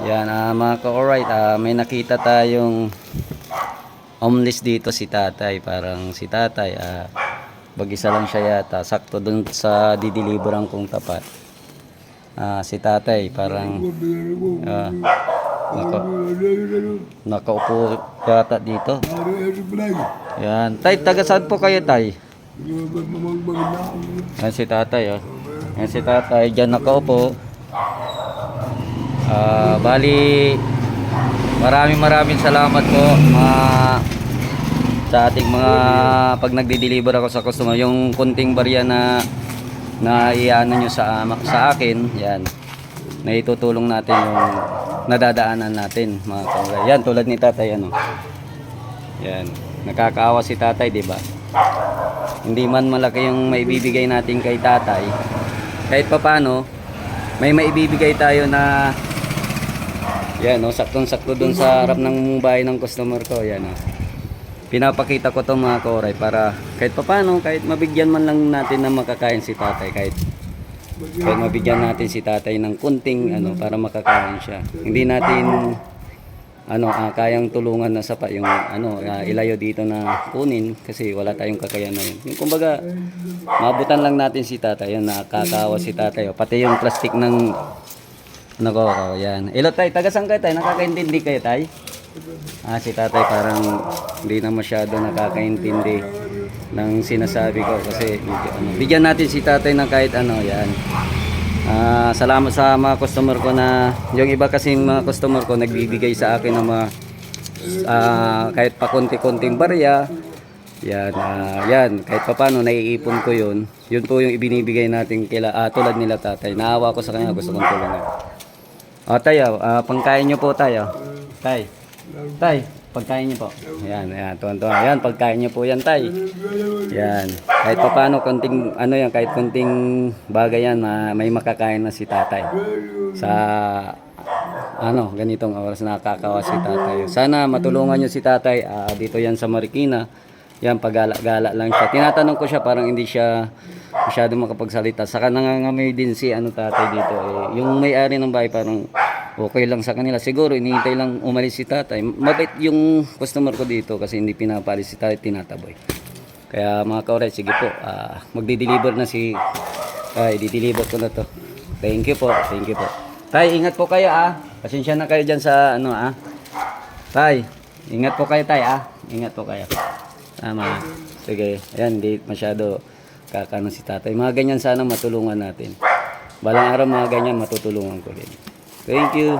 Yan, ah, mga ka-alright, ah, may nakita tayong homeless dito si tatay. Parang si tatay, ah, bagisa lang siya yata. Sakto dun sa dideliveran kong tapat. Ah, si tatay, parang ah, naka, nakaupo yata dito. Yan. Tay, taga saan po kayo, tay? Yan si tatay, oh. Yan si tatay, dyan nakaupo. Ah, bali, maraming maraming salamat po mga sa ating mga pag nagde-deliver ako sa customer. Yung kunting barya na na iano nyo sa sa akin yan. Na itutulong natin yung nadadaanan natin mga kaulay yan tulad ni tatay ano. Yan nakakaawa si tatay di ba? Hindi man malaki yung maibibigay natin kay tatay. Kahit papano may maibibigay tayo na yan no saktong-sakto dun sa harap ng bahay ng customer ko yan oh. pinapakita ko to mga koray para kahit papano kahit mabigyan man lang natin na makakain si tatay kahit kahit mabigyan natin si tatay ng kunting ano para makakain siya hindi natin ano ah, kayang tulungan na sapa yung ano ah, ilayo dito na kunin kasi wala tayong kakayanan yun. Yung kumbaga mabutan lang natin si tatay yan nakakawa si tatay oh. pati yung plastic ng ano ko oh, yan ilo tay taga saan kayo tay nakakaintindi kayo tay ah si tatay parang hindi na masyado nakakaintindi ng sinasabi ko kasi ano, bigyan natin si tatay ng kahit ano yan Ah, salamat sa mga customer ko na yung iba kasing mga customer ko nagbibigay sa akin ng mga ah, kahit pa konti-konting barya. Yan, ah, yan, kahit pa paano naiipon ko yun. Yun po yung ibinibigay natin kila, ah, tulad nila tatay. Naawa ko sa kanya, gusto kong tulungan. O tayo, ah, pangkain nyo po tayo. Tay, tay, pagkain nyo po. Yan, yan, tuwan-tuwan. Yan, pagkain nyo po yan, tay. Yan. Kahit pa paano, konting, ano yan, kahit konting bagay yan, ma- may makakain na si tatay. Sa, ano, ganitong oras nakakawa si tatay. Sana matulungan nyo si tatay ah, dito yan sa Marikina. Yan, pagala-gala lang siya. Tinatanong ko siya, parang hindi siya masyado makapagsalita. Saka nangangamoy din si ano tatay dito. Eh, yung may-ari ng bahay parang okay lang sa kanila. Siguro, inihintay lang umalis si tatay. Mabait yung customer ko dito kasi hindi pinapalis si tatay, tinataboy. Kaya mga kauret, sige po, ah, magdi-deliver na si... Ay, di-deliver ko na to. Thank you po, thank you po. Tay, ingat po kayo ah. Pasensya na kayo dyan sa ano ah. Tay, ingat po kayo tay ah. Ingat po kayo. Tama. Sige, ayan, hindi masyado kakano si tatay. Mga ganyan sana matulungan natin. Balang araw mga ganyan matutulungan ko rin. Thank you.